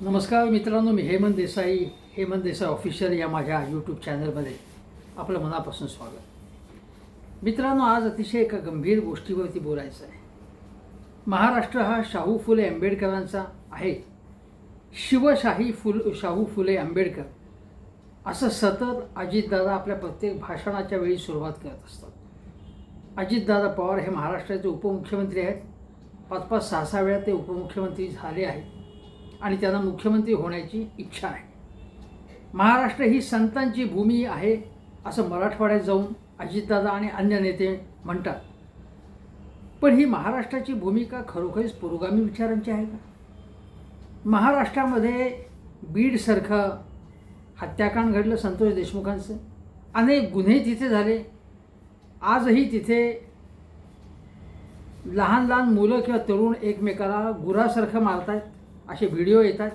नमस्कार मित्रांनो मी हेमंत देसाई हेमंत देसाई ऑफिशियल या माझ्या यूट्यूब चॅनलमध्ये आपलं मनापासून स्वागत. मित्रांनो आज अतिशय एका गंभीर गोष्टीवरती बोलायचं आहे. महाराष्ट्र हा शाहू फुले आंबेडकरांचा आहे. शिवशाही फुल शाहू फुले आंबेडकर असं सतत अजितदादा आपल्या प्रत्येक भाषणाच्या वेळी सुरुवात करत असतात. अजितदादा पवार हे महाराष्ट्राचे उपमुख्यमंत्री आहेत. पाच पाच सहा सहा वेळा ते उपमुख्यमंत्री झाले आहेत. आणि त्यांना मुख्यमंत्री होण्याची इच्छा आहे महाराष्ट्र ही संतांची भूमी आहे असं मराठवाड्यात जाऊन अजितदादा आणि अन्य नेते म्हणतात. पण ही महाराष्ट्राची भूमिका खरोखरीच पुरोगामी विचारांची आहे का? महाराष्ट्रामध्ये बीडसारखं हत्याकांड घडलं संतोष देशमुखांचं. अनेक गुन्हे तिथे झाले. आजही तिथे लहान लहान मुलं किंवा तरुण एकमेकाला गुरासारखं मारतात असे व्हिडिओ येतात.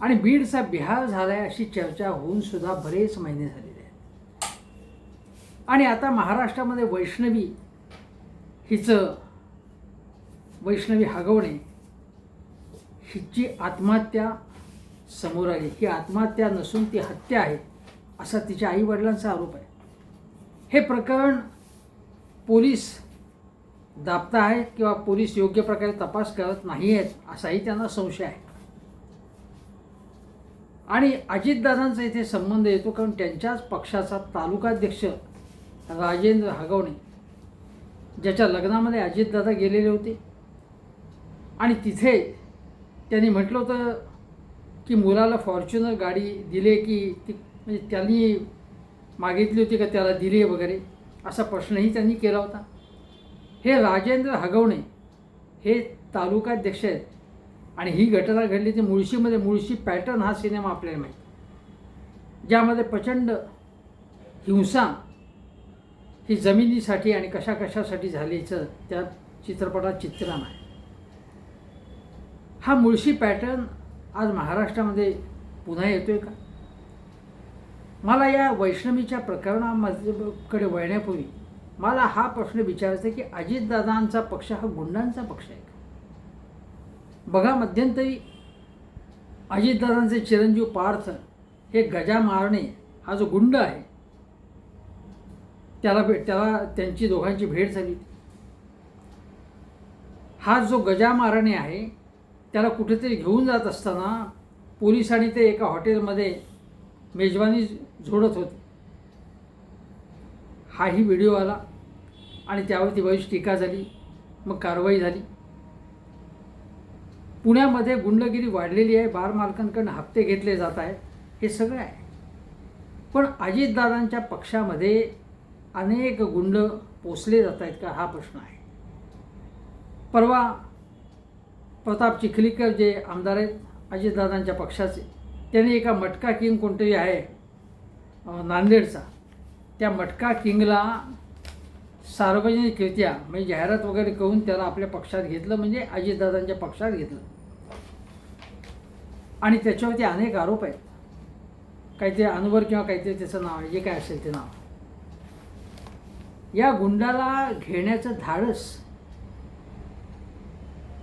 आणि बीडचा बिहार झाला आहे अशी चर्चा होऊन सुद्धा बरेच महिने झालेले आहेत. आणि आता महाराष्ट्रामध्ये वैष्णवी हिचं वैष्णवी हगवणे हिची आत्महत्या समोर आली. ही आत्महत्या नसून ती हत्या आहे असा तिच्या आईवडिलांचा आरोप आहे. हे प्रकरण पोलीस दाबता आहेत किंवा पोलीस योग्य प्रकारे तपास करत नाही आहेत असाही त्यांना संशय आहे. आणि अजितदादांचा इथे संबंध येतो कारण त्यांच्याच पक्षाचा तालुकाध्यक्ष राजेंद्र हगवणे ज्याच्या लग्नामध्ये अजितदादा गेलेले होते. आणि तिथे त्यांनी म्हटलं होतं की मुलाला फॉर्च्युनर गाडी दिले की ती म्हणजे त्यांनी मागितली होती का त्याला दिली वगैरे असा प्रश्नही त्यांनी केला होता. हे राजेंद्र हगवणे हे तालुकाध्यक्ष आहेत. आणि ही घटना घडली ती मुळशीमध्ये. मुळशी पॅटर्न हा सिनेमा आपल्याला माहीत ज्यामध्ये प्रचंड हिंसा ही जमिनीसाठी आणि कशा कशासाठी झालीचं त्या चित्रपटात चित्रण आहे. हा मुळशी पॅटर्न आज महाराष्ट्रामध्ये पुन्हा येतो आहे का? मला या वैष्णवीच्या प्रकरणामध्ये कडे वळण्यापूर्वी मला हा प्रश्न विचारायचा आहे की अजितदादांचा पक्ष हा गुंडांचा पक्ष आहे का? बघा मध्यंतरी अजितदादांचे चिरंजीव पार्थ हे गजा मारणे हा जो गुंड आहे त्याला भेट त्याला त्यांची दोघांची भेट झाली हा जो गजा मारणे आहे त्याला कुठेतरी घेऊन जात असताना पोलिसांनी ते एका हॉटेलमध्ये मेजवानी झोडत होते. हाही व्हिडिओ आला. आणि त्यावरती बरीच टीका झाली. मग कारवाई झाली. पुण्यामध्ये गुंडगिरी वाढलेली आहे. बार मालकांकडून हप्ते घेतले जात आहेत. हे सगळं आहे. पण अजितदादांच्या पक्षामध्ये अनेक गुंड पोचले जात आहेत का? हा प्रश्न आहे. परवा प्रताप चिखलीकर जे आमदार आहेत अजितदादांच्या पक्षाचे त्यांनी एका मटका किंग कोणतरी आहे नांदेडचा. त्या मटका किंगला सार्वजनिकरित्या म्हणजे जाहिरात वगैरे करून त्याला आपल्या पक्षात घेतलं म्हणजे अजितदादांच्या पक्षात घेतलं. आणि त्याच्यावरती अनेक आरोप आहेत. काहीतरी अनवर किंवा काहीतरी त्याचं नाव आहे जे काय असेल ते नाव. या गुंडाला घेण्याचं धाडस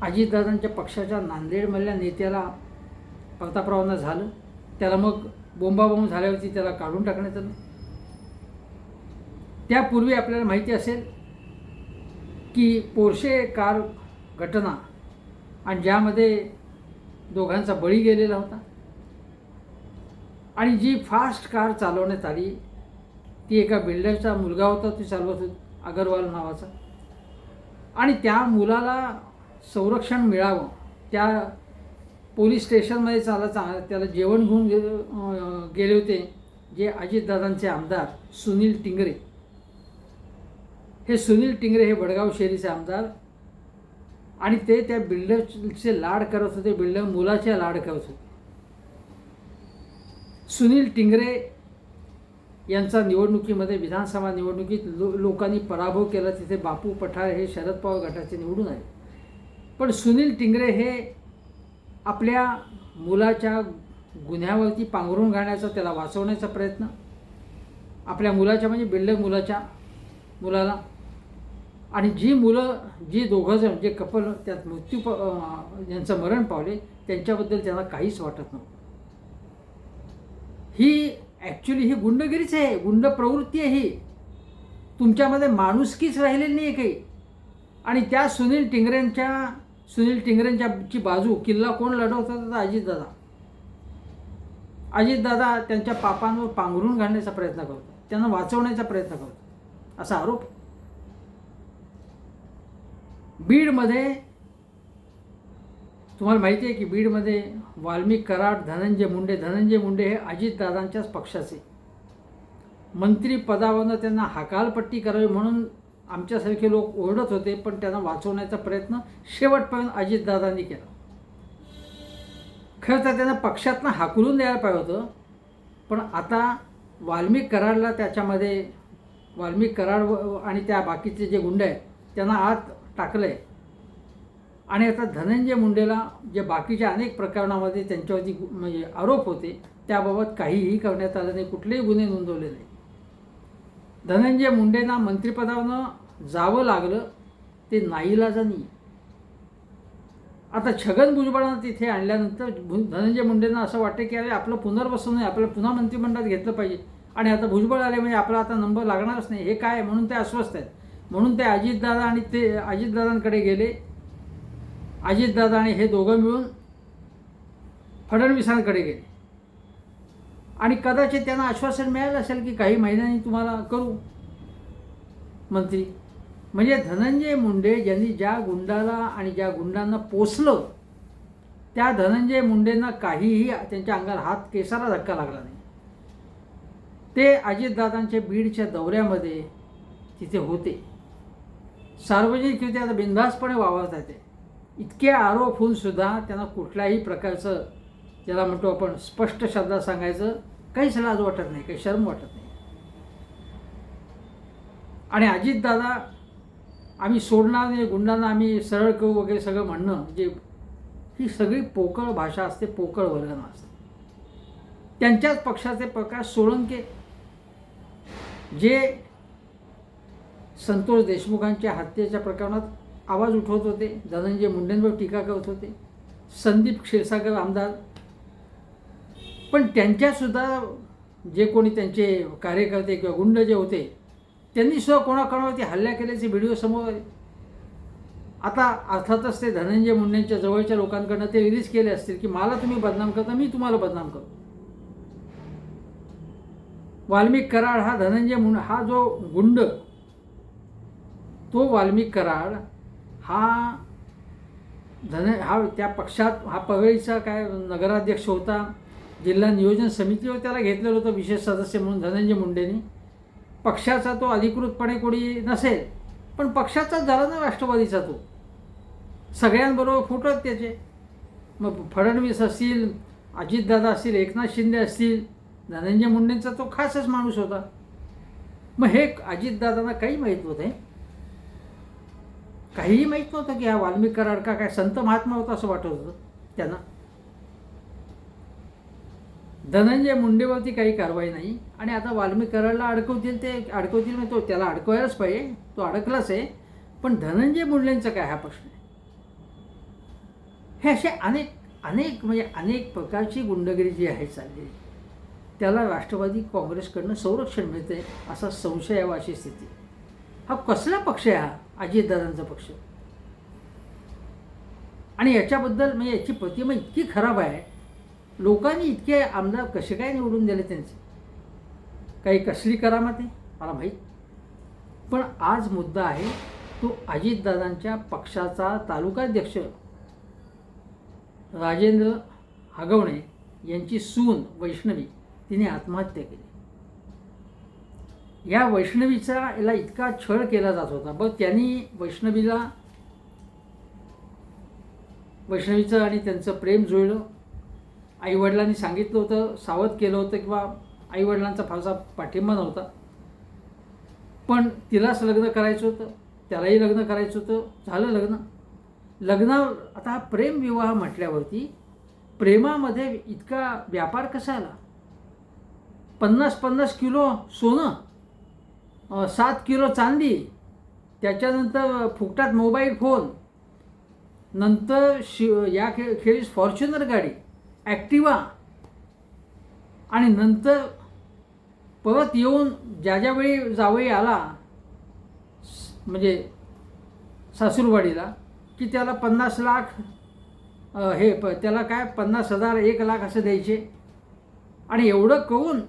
अजितदादांच्या पक्षाच्या नांदेडमधल्या नेत्याला प्रतापरावांना झालं. त्याला मग बोंबाबोंब झाल्यावरती त्याला काढून टाकण्यात आलं. त्यापूर्वी आपल्याला माहिती असेल की पोर्शे कार घटना आणि ज्यामध्ये दोघांचा बळी गेलेला होता. आणि जी फास्ट कार चालवण्यात आली ती एका बिल्डरचा मुलगा होता ती चालवत होती अगरवाल नावाचा. आणि त्या मुलाला संरक्षण मिळावं त्या पोलीस स्टेशनमध्ये चाला चा त्याला जेवण घेऊन गेले होते जे अजितदादांचे आमदार सुनील टिंगरे. हे सुनील टिंगरे हे वडगाव शेरीचे आमदार. आणि ते त्या बिल्डरचे लाड करत होते बिल्डर मुलाचे लाड करत होते. सुनील टिंगरे यांचा निवडणुकीमध्ये विधानसभा निवडणुकीत लो लोकांनी पराभव केला तिथे बापू पठार हे शरद पवार गटाचे निवडून आले. पण सुनील टिंगरे हे आपल्या मुलाच्या गुन्ह्यावरती पांघरून घालण्याचा त्याला वाचवण्याचा प्रयत्न. आपल्या मुलाच्या म्हणजे बिल्डर मुलाच्या मुलाला आणि जी मुलं जी दोघांचं जे कपल त्यात मृत्यू प यांचं ज्यांचं मरण पावले त्यांच्याबद्दल त्यांना काहीच वाटत नव्हतं. ही ॲक्च्युली ही गुंडगिरीच आहे गुंड प्रवृत्ती आहे ही. तुमच्यामध्ये माणुसकीच राहिलेली नाही आहे काही. आणि त्या सुनील टिंगरेंच्या सुनील टिंगरेंच्या ची बाजू किल्ला कोण लढवतात तर अजितदादा अजितदादा त्यांच्या पापांवर पांघरून घालण्याचा प्रयत्न करतो. त्यांना वाचवण्याचा प्रयत्न करतो. असा आरोप बीडमध्ये तुम्हाला माहिती आहे की बीडमध्ये वाल्मिक कराड धनंजय मुंडे धनंजय मुंडे हे अजितदादांच्याच पक्षाचे. मंत्रीपदावरनं त्यांना हकालपट्टी करावी म्हणून आमच्यासारखे लोक ओरडत होते पण त्यांना वाचवण्याचा प्रयत्न शेवटपर्यंत अजितदादांनी केला. खरं तर त्यांना पक्षातनं हाकलून द्यायला पाहिजे होतं पण आता वाल्मिक कराडला त्याच्यामध्ये वाल्मिक कराड व- आणि त्या बाकीचे जे गुंड आहेत त्यांना आत टाकलं आहे आणि आता धनंजय मुंडेला जे बाकीच्या अनेक प्रकरणामध्ये त्यांच्यावरती म्हणजे आरोप होते त्याबाबत काहीही करण्यात आलं नाही कुठलेही गुन्हे नोंदवले नाही. धनंजय मुंडेंना मंत्रिपदावरनं जावं लागलं ते नाईलाजानी आता छगन भुजबळांना तिथे आणल्यानंतर धनंजय मुंडेंना असं वाटतं की अरे आपलं पुनर्वसन आहे आपलं पुन्हा मंत्रिमंडळात घेतलं पाहिजे. आणि आता भुजबळ आले म्हणजे आपला आता नंबर लागणारच नाही हे काय म्हणून ते अस्वस्थ आहेत. म्हणून ते अजितदादा आणि ते अजितदादांकडे गेले. अजितदादा आणि हे दोघं मिळून फडणवीसांकडे गेले. आणि कदाचित त्यांना आश्वासन मिळालं असेल की काही महिन्यांनी तुम्हाला करू मंत्री. म्हणजे धनंजय मुंडे ज्यांनी ज्या गुंडाला आणि ज्या गुंडांना पोचलं त्या धनंजय मुंडेंना काहीही त्यांच्या अंगाला हात केसाला धक्का लागला नाही. ते अजितदादांच्या बीडच्या दौऱ्यामध्ये तिथे होते. सार्वजनिकरित्या आता बिनधास्तपणे वावरता येते. इतके आरोप होऊन सुद्धा त्यांना कुठल्याही प्रकारचं ज्याला म्हणतो आपण स्पष्ट शब्दात सांगायचं काहीच लाज वाटत नाही काही शर्म वाटत नाही. आणि अजितदादा आम्ही सोडणार नाही गुंडांना आम्ही सरळ करू वगैरे सगळं म्हणणं जे ही सगळी पोकळ भाषा असते पोकळ वर्गण असते. त्यांच्याच पक्षाचे प्रकाश सोळंके जे संतोष देशमुखांच्या हत्येच्या प्रकरणात आवाज उठवत होते. धनंजय मुंडेंवर टीका करत होते. संदीप क्षीरसागर आमदार. पण त्यांच्यासुद्धा जे कोणी त्यांचे कार्यकर्ते किंवा गुंड जे होते त्यांनी सुद्धा कोणाकोणावरती हल्ल्या केल्याचे व्हिडिओ समोर आले. आता अर्थातच ते धनंजय मुंडेंच्या जवळच्या लोकांकडनं ते रिलीज केले असतील की मला तुम्ही बदनाम करता मी तुम्हाला बदनाम करतो. वाल्मिक कराड हा धनंजय मुंड हा जो गुंड तो वाल्मिक कराड हा धन हा त्या पक्षात हा पगळीचा काय नगराध्यक्ष होता जिल्हा नियोजन समितीवर त्याला घेतलेलं होतं विशेष सदस्य म्हणून धनंजय मुंडेंनी. पक्षाचा तो अधिकृतपणे कोणी नसेल पण पक्षाचाच झाला ना राष्ट्रवादीचा तो. सगळ्यांबरोबर फुटत त्याचे. मग फडणवीस असतील अजितदादा असतील एकनाथ शिंदे असतील धनंजय मुंडेंचा तो खासच माणूस होता. मग हे अजितदादांना काही माहीत नव्हतं काहीही माहीत नव्हतं की हा वाल्मिक कराड का काय संत महात्मा होता असं वाटत होतं त्यांना. धनंजय मुंडेवरती काही कारवाई नाही. आणि आता वाल्मिक कराडला अडकवतील ते अडकवतील म्हणजे तो त्याला अडकवायलाच पाहिजे तो अडकलाच आहे. पण धनंजय मुंडेंचा काय हा प्रश्न आहे? हे असे अनेक अनेक म्हणजे अनेक प्रकारची गुंडगिरी जी आहे चालली त्याला राष्ट्रवादी काँग्रेसकडनं संरक्षण मिळते असा संशयावा स्थिती. हा कसला पक्ष आहे हा? अजितदादांचा पक्ष. आणि याच्याबद्दल म्हणजे याची प्रतिमा इतकी खराब आहे. लोकांनी इतके आमदार कसे काय निवडून दिले त्यांचे? काही कसली करामत आहे? मला माहीत. पण आज मुद्दा आहे तो अजितदादांच्या पक्षाचा तालुकाध्यक्ष राजेंद्र हगवणे यांची सून वैष्णवी तिने आत्महत्या केली. या वैष्णवीचा याला इतका छळ केला जात होता. बघ त्यांनी वैष्णवीला वैष्णवीचं आणि त्यांचं प्रेम जुळलं. आईवडिलांनी सांगितलं होतं सावध केलं होतं किंवा आईवडिलांचा फारसा पाठिंबा नव्हता. पण तिलाच लग्न करायचं होतं त्यालाही लग्न करायचं होतं झालं लग्न. लग्न आता हा प्रेमविवाह म्हटल्यावरती प्रेमामध्ये इतका व्यापार कसा आला? पन्नास पन्नास किलो सोनं सात किलो चांदी त्याच्यानंतर फुकटात मोबाईल फोन नंतर शि या खे खेळीस फॉर्च्युनर गाडी ॲक्टिवा आणि नंतर परत येऊन ज्या ज्यावेळी जावई आला स- म्हणजे सासूरवाडीला की त्याला पन्नास लाख हे प त्याला काय पन्नास हजार एक लाख असं द्यायचे. आणि एवढं करून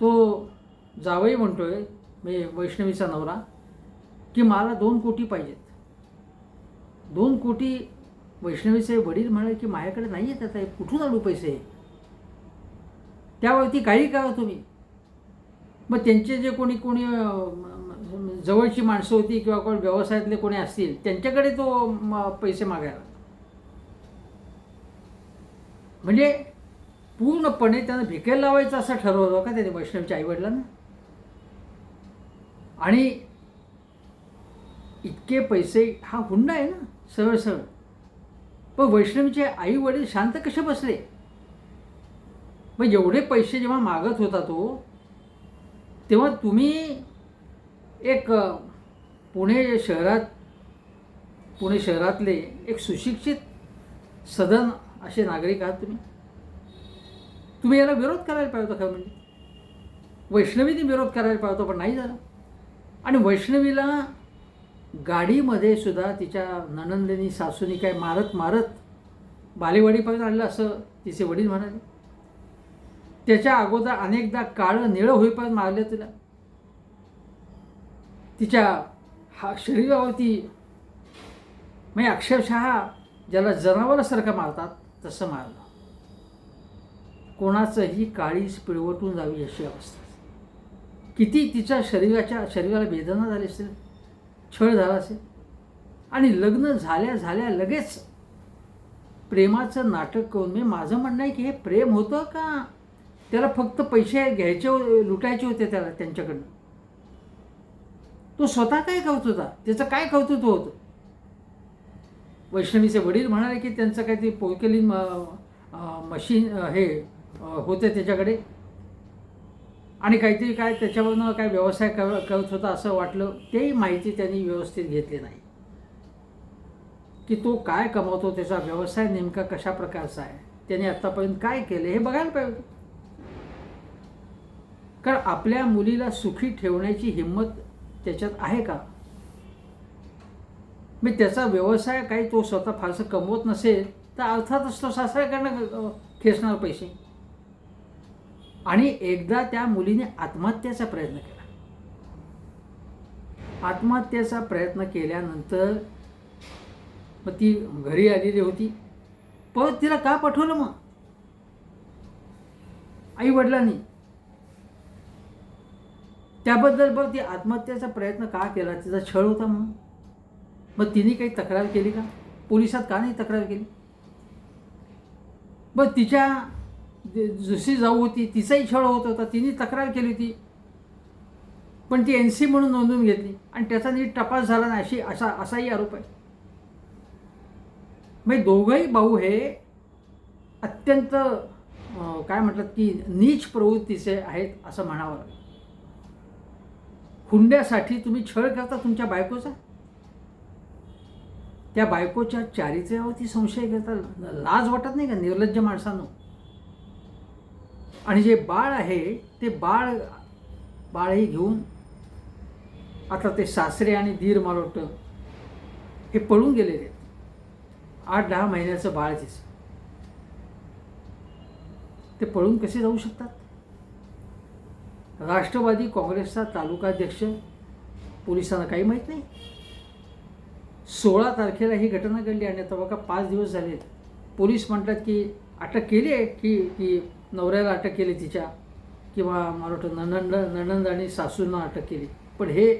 तो जावई म्हणतोय मी वैष्णवीचा नवरा की मला दोन कोटी पाहिजेत. दोन कोटी वैष्णवीचे वडील म्हणाले की माझ्याकडे नाही आहेत आता कुठून आणू पैसे? त्यावरती काही करा तुम्ही. मग त्यांचे जे कोणी कोणी जवळची माणसं होती किंवा कोण व्यवसायातले कोणी असतील त्यांच्याकडे तो पैसे मागायला. म्हणजे पूर्णपणे त्यानं भिकेल लावायचं असं ठरवलं का त्याने वैष्णवच्या आईवडिलांना? आणि इतके पैसे हा हुंडा आहे ना सरळ सरळ पण वैष्णवीचे आई वडील शांत कसे बसले? मग एवढे पैसे जेव्हा मागत होता तो तेव्हा तुम्ही एक पुणे शहरात पुणे शहरातले एक सुशिक्षित सदन असे नागरिक आहात तुम्ही. तुम्ही याला विरोध करायला पाहिजे होता खरं म्हणजे. वैष्णवीने विरोध करायला पाहिजे होता पण नाही झाला. आणि वैष्णवीला गाडीमध्ये सुद्धा तिच्या ननंदिनी सासूनी काय मारत मारत बालेवाडीपर्यंत आणलं असं तिचे वडील म्हणाले. त्याच्या अगोदर अनेकदा काळं निळं होईपर्यंत मारलं तिला. तिच्या हा शरीरावरती म्हणजे अक्षरशः ज्याला जनावरासारखं मारतात तसं मारलं. कोणाचंही काळीच पिळवटून जावी अशी अवस्था. किती तिच्या शरीराच्या शरीराला वेदना झाली असेल छळ झाला असेल आणि लग्न झाल्या झाल्या लगेच प्रेमाचं नाटक करून मी माझं म्हणणं आहे की हे प्रेम होतं का? त्याला फक्त पैसे घ्यायचे हो, लुटायचे होते त्याला त्यांच्याकडनं. तो स्वतः काय करत होता? त्याचं काय कर्तृत्व होतं वैष्णवीचे वडील म्हणाले की त्यांचं काहीतरी पोर्केलिन मशीन हे होते त्याच्याकडे. आणि काहीतरी काय त्याच्यावरनं काय व्यवसाय कर करत होता असं वाटलं तेही माहिती त्यांनी व्यवस्थित घेतली नाही. की तो काय कमवतो त्याचा व्यवसाय नेमका कशा प्रकारचा आहे? त्याने आत्तापर्यंत काय केलं हे बघायला पाहिजे कारण आपल्या मुलीला सुखी ठेवण्याची हिंमत त्याच्यात आहे का? मी त्याचा व्यवसाय काही तो स्वतः फारसं कमवत नसेल तर अर्थातच तो सासऱ्याकडनं अ, खेचणार पैसे. आणि एकदा त्या मुलीने आत्महत्येचा प्रयत्न केला. आत्महत्येचा प्रयत्न केल्यानंतर मग ती घरी आलेली होती. परत तिला का पाठवलं मग? आई वडिलांनी त्याबद्दल बघ ती आत्महत्येचा प्रयत्न का केला? तिचा छळ होता म्हणून. मग तिने काही तक्रार केली का? पोलिसात का नाही तक्रार केली? मग तिच्या जे- जशी जाऊ होती तिचाही छळ होत होता तिने तक्रार केली होती. पण ती एन सी म्हणून नोंदवून घेतली आणि त्याचा नीट तपास झाला नाही अशी असा असाही आरोप आहे. म्हणजे दोघंही भाऊ हे अत्यंत काय म्हटलं की नीच प्रवृत्तीचे आहेत असं म्हणावं लागेल. हुंड्यासाठी तुम्ही छळ करता तुमच्या बायकोचा? त्या बायकोच्या चारित्र्यावरती संशय घेता लाज वाटत नाही का निर्लज्ज माणसानं? आणि जे बाळ आहे ते बाळ बाळही घेऊन आता ते सासरे आणि धीर मला वाटतं हे पळून गेलेले आहेत. आठ दहा महिन्याचं बाळ तिचं ते पळून कसे जाऊ शकतात? राष्ट्रवादी काँग्रेसचा तालुकाध्यक्ष पोलिसांना काही माहीत नाही. सोळा तारखेला ही घटना घडली आणि आता बघा पाच दिवस झाले. पोलीस म्हणतात की अटक केली आहे की की नवऱ्याला अटक केली तिच्या किंवा मला वाटतं ननंद ननंद आणि सासूंना अटक केली. पण हे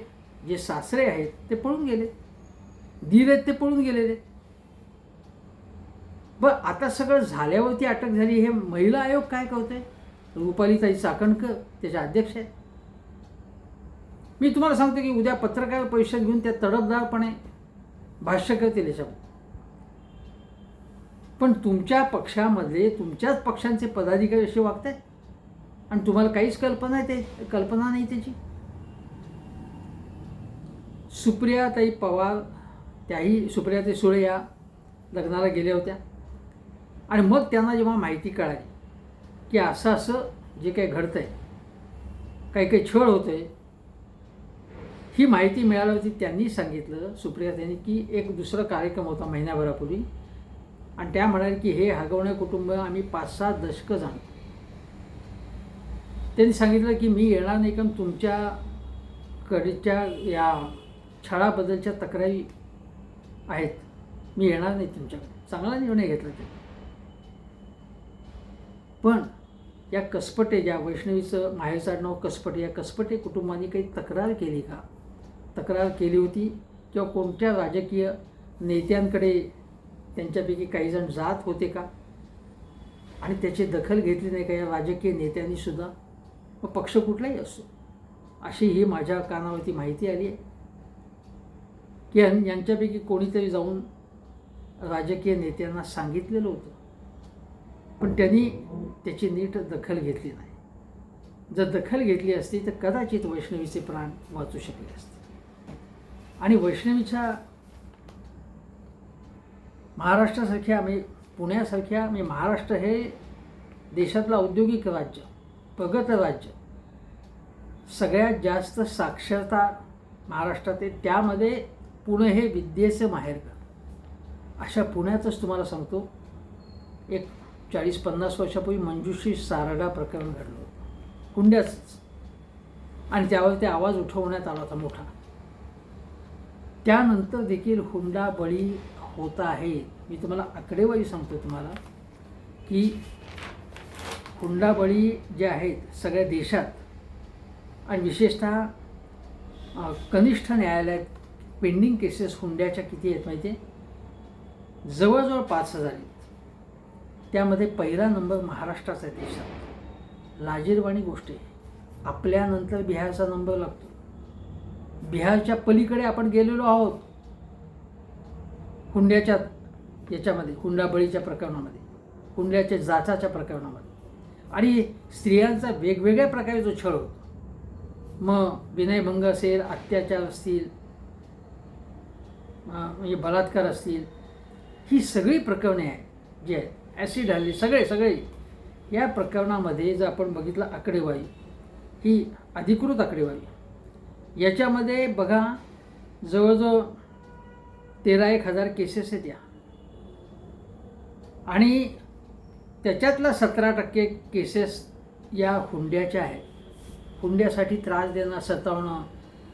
जे सासरे आहेत ते पळून गेले. दीर आहेत ते पळून गेलेले. बरं आता सगळं झाल्यावरती अटक झाली हे महिला आयोग काय करतोय? रुपालीताई चाकणकर त्याच्या अध्यक्ष आहेत. मी तुम्हाला सांगतो की उद्या पत्रकार परिषद घेऊन त्या तडफदारपणे भाष्य करतील याच्यावर. पण तुमच्या पक्षामधले तुमच्याच पक्षांचे पदाधिकारी असे वागत आहेत आणि तुम्हाला काहीच कल्पना आहे ते कल्पना नाही त्याची? सुप्रियाताई पवार त्याही सुप्रियाताई सुळे या लग्नाला गेल्या होत्या. आणि मग त्यांना जेव्हा माहिती कळाली की असं असं जे काही घडतं आहे काही काही छळ होतं आहे ही माहिती मिळाली होती त्यांनी सांगितलं सुप्रियाताईंनी की एक दुसरा कार्यक्रम होता महिन्याभरापूर्वी. आणि त्या म्हणाले की हे हगवणे कुटुंब आम्ही पाच सहा दशकं जाणतो त्यांनी सांगितलं की मी येणार नाही कारण तुमच्याकडच्या या छळाबद्दलच्या तक्रारी आहेत. मी येणार नाही तुमच्याकडे. चांगला निर्णय घेतला ते पण या कसपटे ज्या वैष्णवीचं माहेरचं नाव कसपटे या कसपटे कुटुंबाने काही तक्रार केली का? तक्रार केली होती किंवा कोणत्या राजकीय नेत्यांकडे त्यांच्यापैकी काही जण जात होते का? आणि त्याची दखल घेतली नाही का या राजकीय नेत्यांनीसुद्धा मग पक्ष कुठलाही असो. अशी ही माझ्या कानावरती माहिती आली आहे. की यांच्यापैकी कोणीतरी जाऊन राजकीय नेत्यांना सांगितलेलं होतं. पण त्यांनी त्याची नीट दखल घेतली नाही. जर दखल घेतली असती तर कदाचित वैष्णवीचे प्राण वाचू शकले असते. आणि वैष्णवीच्या महाराष्ट्रासारख्या आम्ही पुण्यासारख्या म्हणजे महाराष्ट्र हे देशातलं औद्योगिक राज्य प्रगत राज्य सगळ्यात जास्त साक्षरता महाराष्ट्रात आहे. त्यामध्ये पुणे हे विद्येचं माहेरघर अशा पुण्यातच तुम्हाला सांगतो एक चाळीस पन्नास वर्षापूर्वी मंजुश्री सारडा प्रकरण घडलं. होतं आणि त्यावर ते आवाज उठवण्यात आला होता मोठा. त्यानंतर देखील हुंडा बळी होत आहे. मी तुम्हाला आकडेवारी सांगतो तुम्हाला की हुंडाबळी जे आहेत सगळ्या देशात आणि विशेषतः कनिष्ठ न्यायालयात पेंडिंग केसेस हुंड्याच्या किती आहेत माहिती आहे जवळजवळ पाच हजार आहेत. त्यामध्ये पहिला नंबर महाराष्ट्राचा आहे देशात. लाजीरवाणी गोष्ट आहे. आपल्यानंतर बिहारचा नंबर लागतो. बिहारच्या पलीकडे आपण गेलेलो आहोत. हुंड्याच्या याच्यामध्ये हुंडाबळीच्या प्रकरणामध्ये हुंड्याच्या जाचाच्या प्रकरणामध्ये. आणि स्त्रियांचा वेगवेगळ्या प्रकारे जो छळ होतो. मग विनयभंग असेल अत्याचार असतील म्हणजे बलात्कार असतील ही सगळी प्रकरणे आहेत जी आहेत. ॲसिड हल्ली सगळे सगळे. या प्रकरणामध्ये जर आपण बघितलं आकडेवारी ही अधिकृत आकडेवारी. याच्यामध्ये बघा जवळजवळ तेरा एक हजार केसेस आहेत या. आणि त्याच्यातला सतरा टक्के केसेस या हुंड्याच्या आहेत. हुंड्यासाठी त्रास देणं सतावणं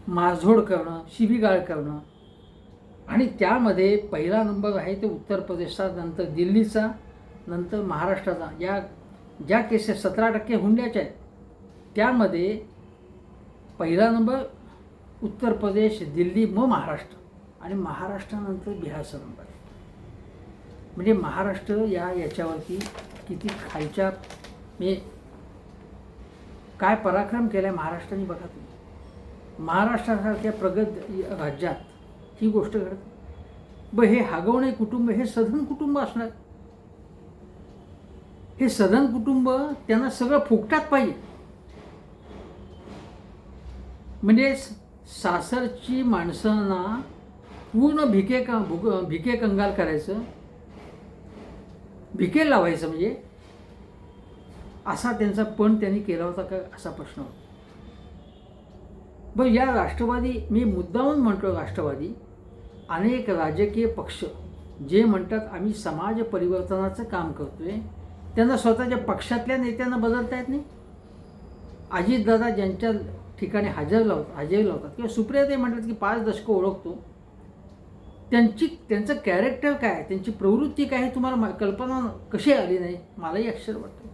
मारझोड करणं शिबीगाळ करणं. आणि त्यामध्ये पहिला नंबर आहे तो उत्तर प्रदेशचा नंतर दिल्लीचा नंतर महाराष्ट्राचा. या ज्या केसेस सतरा टक्के हुंड्याच्या आहेत त्यामध्ये पहिला नंबर उत्तर प्रदेश दिल्ली मग महाराष्ट्र. आणि महाराष्ट्रानंतर बिहार नंबर म्हणजे महाराष्ट्र या याच्यावरती किती खालच्या मी काय पराक्रम केला आहे महाराष्ट्राने बघा तुम्ही. महाराष्ट्रासारख्या प्रगत राज्यात ही गोष्ट घडते ब हे हागवणे कुटुंब हे सधन कुटुंब असणार. हे सधन कुटुंब त्यांना सगळं फुकटात पाहिजे. म्हणजे सासरची माणसांना पूर्ण भिके का भुक भिके कंगाल करायचं. भिके लावायचं म्हणजे असा त्यांचा पण त्यांनी केला होता का असा प्रश्न होता. बरं या राष्ट्रवादी मी मुद्दामून म्हणतो राष्ट्रवादी अनेक राजकीय पक्ष जे म्हणतात आम्ही समाज परिवर्तनाचं काम करतोय त्यांना स्वतःच्या पक्षातल्या नेत्यांना बदलता येत नाही. अजितदादा ज्यांच्या ठिकाणी हजर लावतात हजेरी लावतात किंवा सुप्रियाताई म्हणतात की पाच दशकं ओळखतो त्यांची त्यांचं कॅरेक्टर काय त्यांची प्रवृत्ती काय हे तुम्हाला मा- कल्पना कशी आली नाही? मलाही अक्षर वाटतं.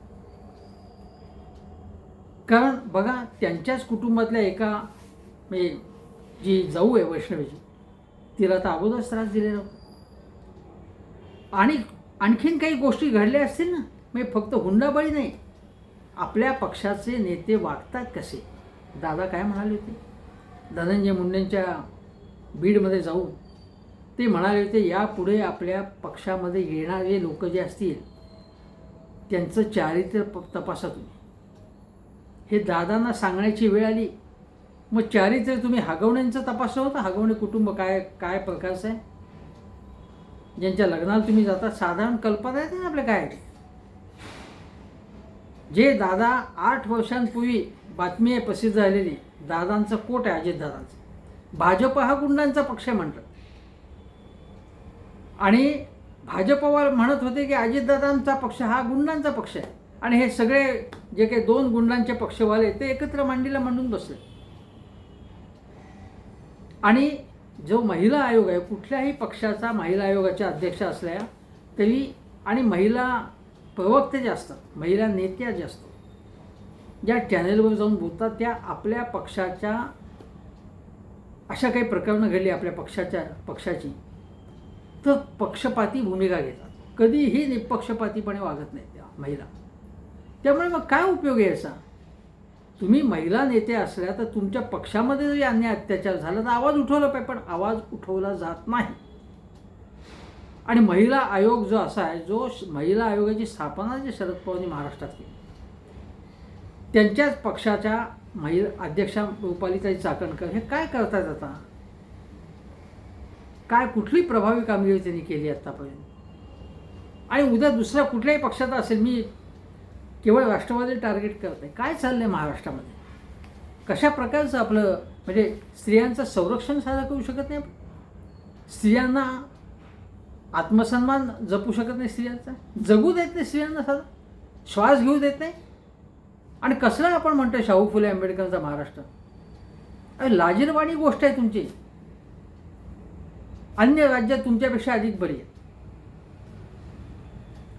कारण बघा त्यांच्याच कुटुंबातल्या एका म्हणजे जी जाऊ आहे वैष्णवीची तिला तर अगोदरच त्रास दिलेला होता. आणि आणखीन काही गोष्टी घडल्या असतील ना? म्हणजे फक्त हुंडाबळी नाही. आपल्या पक्षाचे नेते वागतात कसे? दादा काय म्हणाले होते? धनंजय मुंडेंच्या बीडमध्ये जाऊन ते म्हणाले होते यापुढे आपल्या पक्षामध्ये येणारे लोक जे असतील त्यांचं चारित्र्य प- तपासा तुम्ही. हे दादांना सांगण्याची वेळ आली. मग चारित्र्य तुम्ही हगवण्यांचं तपासलं होतं? हगवणे कुटुंब काय काय प्रकारचं आहे ज्यांच्या लग्नाला तुम्ही जाता साधारण कल्पना येते ना आपल्या काय? जे दादा आठ वर्षांपूर्वी बातमी आहे प्रसिद्ध झालेली दादांचं कोट आहे अजित दादांचं भाजप हा गुंडांचा पक्ष आहे म्हणतात आणि भाजपवर म्हणत होते की अजितदादांचा पक्ष हा गुंडांचा पक्ष आहे. आणि हे सगळे जे काही दोन गुंडांचे पक्षवाले ते एकत्र मांडीला मांडून बसले. आणि जो महिला आयोग आहे कुठल्याही पक्षाचा महिला आयोगाच्या अध्यक्ष असल्या तरी आणि महिला प्रवक्ते जे असतात महिला नेत्या जे असतात ज्या चॅनेलवर जाऊन बोलतात त्या आपल्या पक्षाच्या अशा काही प्रकरणं घडली आपल्या पक्षाच्या पक्षाची. तर पक्षपाती भूमिका घेतात. कधीही निपक्षपातीपणे वागत नाहीत त्या महिला. त्यामुळे मग काय उपयोग आहे याचा? तुम्ही महिला नेते असल्या तर तुमच्या पक्षामध्ये जरी अन्याय अत्याचार झाला तर आवाज उठवला पाहिजे पण आवाज उठवला जात नाही. आणि महिला आयोग जो असा आहे जो श- महिला आयोगाची स्थापना जी शरद पवारांनी महाराष्ट्रात केली. त्यांच्याच पक्षाच्या महिला अध्यक्षा रुपालीताई चाकणकर हे काय करतात आता? काय कुठली प्रभावी कामगिरी त्यांनी केली आत्तापर्यंत आणि उद्या दुसऱ्या कुठल्याही पक्षात असेल मी केवळ राष्ट्रवादी टार्गेट करत काय चाललं आहे महाराष्ट्रामध्ये? कशा प्रकारचं आपलं म्हणजे स्त्रियांचं संरक्षण साधं करू शकत नाही आपण? स्त्रियांना आत्मसन्मान जपू शकत नाही स्त्रियांचा? जगू देत नाही स्त्रियांना साधा? श्वास घेऊ देत नाही? आणि कसलं आपण म्हणतो शाहू फुले आंबेडकरचा महाराष्ट्र? अरे लाजीरवाणी गोष्ट आहे तुमची. अन्य राज्यात तुमच्यापेक्षा अधिक बरी आहेत.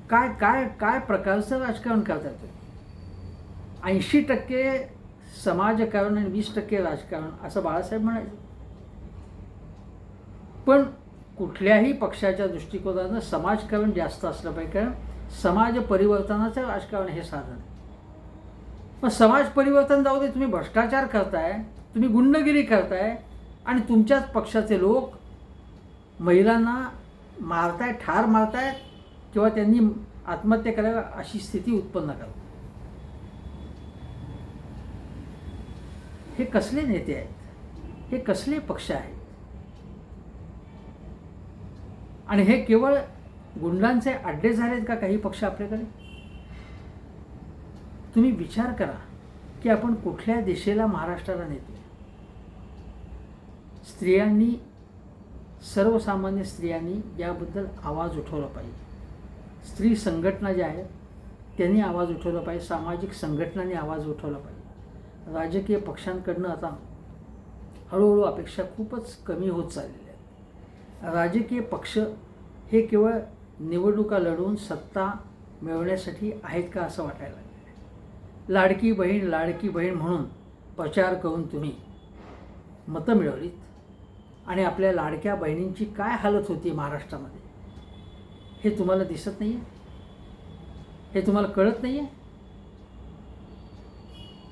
काय काय काय प्रकारचं राजकारण करता तुम्ही? ऐंशी टक्के समाजकारण आणि वीस टक्के राजकारण असं बाळासाहेब म्हणायचे. पण कुठल्याही पक्षाच्या दृष्टिकोनानं समाजकारण जास्त असलं पाहिजे कारण समाज परिवर्तनाचं राजकारण हे साधन आहे. मग समाज परिवर्तन जाऊ दे तुम्ही भ्रष्टाचार करताय तुम्ही गुंडगिरी करताय आणि तुमच्याच पक्षाचे लोक महिलांना मारताय ठार मारतायत किंवा त्यांनी आत्महत्या करावी अशी स्थिती उत्पन्न करतात. हे कसले नेते आहेत? हे कसले पक्ष आहेत? आणि हे केवळ गुंडांचे अड्डे झालेत का काही पक्ष आपल्याकडे? तुम्ही विचार करा की आपण कुठल्या दिशेला महाराष्ट्राला नेतो स्त्रियांनी सर्वसामान्य स्त्रियांनी याबद्दल आवाज उठवला पाहिजे. स्त्री संघटना ज्या आहेत त्यांनी आवाज उठवला पाहिजे. सामाजिक संघटनांनी आवाज उठवला पाहिजे. राजकीय पक्षांकडनं आता हळूहळू अपेक्षा खूपच कमी होत चाललेल्या आहेत. राजकीय पक्ष हे केवळ निवडणुका लढवून सत्ता मिळवण्यासाठी आहेत का असं वाटायला लागलं लाडकी बहीण लाडकी बहीण म्हणून प्रचार करून तुम्ही मतं मिळवलीत. आणि आपल्या लाडक्या बहिणींची काय हालत होती महाराष्ट्रामध्ये? हे तुम्हाला दिसत नाही आहे हे तुम्हाला कळत नाही आहे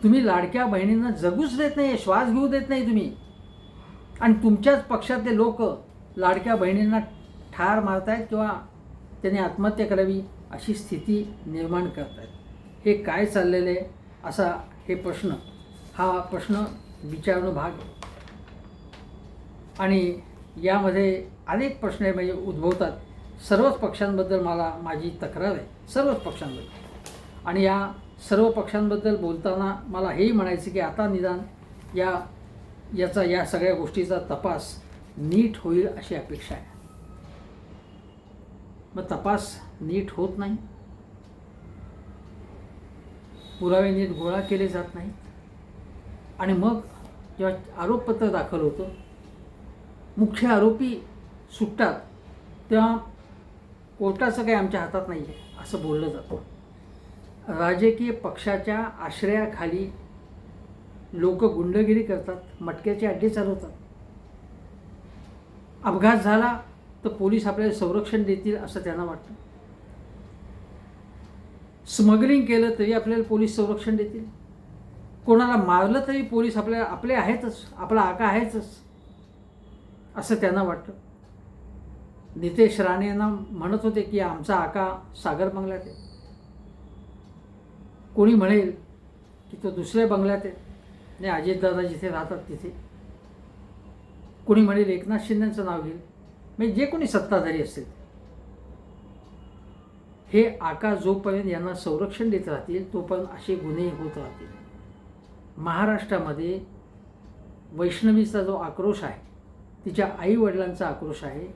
तुम्ही लाडक्या बहिणींना जगूच देत नाही श्वास घेऊ देत नाही तुम्ही. आणि तुमच्याच पक्षातले लोक लाडक्या बहिणींना ठार मारतायत किंवा त्यांनी आत्महत्या करावी अशी स्थिती निर्माण करतायत. हे काय चाललेलं आहे? असा हे प्रश्न हा प्रश्न विचारणं भाग आणि यामध्ये अनेक प्रश्न आहे म्हणजे उद्भवतात. सर्वच पक्षांबद्दल मला माझी तक्रार आहे. सर्वच पक्षांबद्दल. आणि या सर्व पक्षांबद्दल बोलताना मला हेही म्हणायचं की आता निदान या याचा या सगळ्या गोष्टीचा तपास नीट होईल अशी अपेक्षा आहे. मग तपास नीट होत नाही. पुरावे नीट गोळा केले जात नाहीत. आणि मग जेव्हा आरोपपत्र दाखल होतं मुख्य आरोपी सुटतात तेव्हा कोर्टाचं काही आमच्या हातात नाही आहे असं बोललं जातं. राजकीय पक्षाच्या आश्रयाखाली लोक गुंडगिरी करतात मटक्याचे अड्डे चालवतात. अपघात झाला तर पोलीस आपल्याला संरक्षण देतील असं त्यांना वाटतं. स्मगलिंग केलं तरी आपल्याला पोलीस संरक्षण देतील. कोणाला मारलं तरी पोलीस आपल्या आपले आहेतच आपला आका आहेच असं त्यांना वाटतं. नितेश राणे यांना म्हणत होते की आमचा आका सागर बंगल्यात आहे. कोणी म्हणेल की तो दुसऱ्या बंगल्यात आहे? आणि अजितदादा जिथे राहतात तिथे. कोणी म्हणेल एकनाथ शिंदेचं नाव घेईल? म्हणजे जे कोणी सत्ताधारी असतील हे आका जोपर्यंत यांना संरक्षण देत राहतील तोपर्यंत असे गुन्हे होत राहतील. महाराष्ट्रामध्ये वैष्णवीचा जो आक्रोश आहे तिच्या आईवडिलांचा आक्रोश आहे.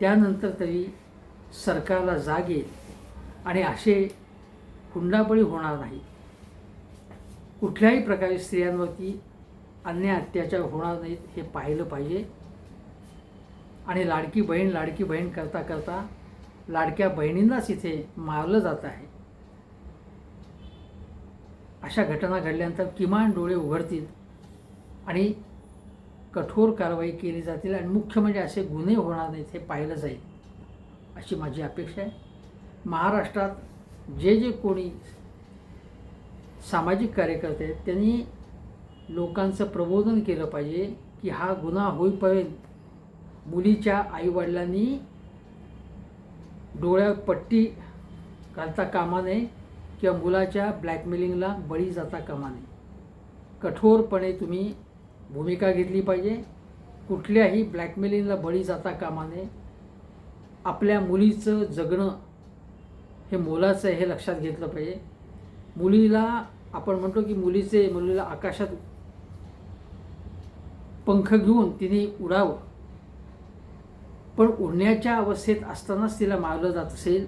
त्यानंतर तरी सरकारला जाग येईल आणि असे हुंडाबळी होणार नाही. कुठल्याही प्रकारे स्त्रियांवरती अन्य अत्याचार होणार नाहीत हे पाहिलं पाहिजे. आणि लाडकी बहीण लाडकी बहीण करता करता लाडक्या बहिणींनाच इथे मारलं जात आहे. अशा घटना घडल्यानंतर किमान डोळे उघडतील आणि कठोर कारवाई केली जातील आणि मुख्य म्हणजे असे गुन्हे होणार नाहीत हे पाहिलं जाईल अशी माझी अपेक्षा आहे. महाराष्ट्रात जे जे कोणी सामाजिक कार्यकर्ते आहेत त्यांनी लोकांचं प्रबोधन केलं पाहिजे की हा गुन्हा होईपर्यंत मुलीच्या आईवडिलांनी डोळ्यावर पट्टी घालता कामा नये किंवा मुलाच्या ब्लॅकमेलिंगला बळी जाता कामा नये. कठोरपणे तुम्ही भूमिका घेतली पाहिजे. कुठल्याही ब्लॅकमेलिंगला बळी जाता कामा नये. आपल्या मुलीचं जगणं हे मोलाचं आहे हे लक्षात घेतलं पाहिजे. मुलीला आपण म्हणतो की मुलीचे मुलीला आकाशात पंख घेऊन तिने उडावं. पण उडण्याच्या अवस्थेत असतानाच तिला मारलं जात असेल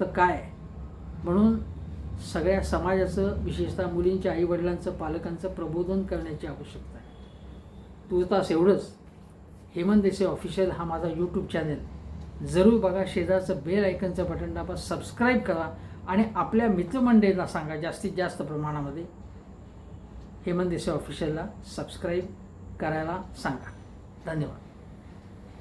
तर काय? म्हणून सगळ्या समाजाचं विशेषतः मुलींच्या आईवडिलांचं पालकांचं प्रबोधन करण्याची आवश्यकता आहे तास एवढंच. हेमंत देसाई ऑफिशियल हा माझा यूट्यूब चॅनल जरूर बघा शेजारचं बेल ऐकनचं बटन दाबा सबस्क्राईब करा आणि आपल्या मित्रमंडळींना सांगा जास्तीत जास्त प्रमाणामध्ये. हेमंत देसाई ऑफिशियलला सबस्क्राईब करायला सांगा. धन्यवाद.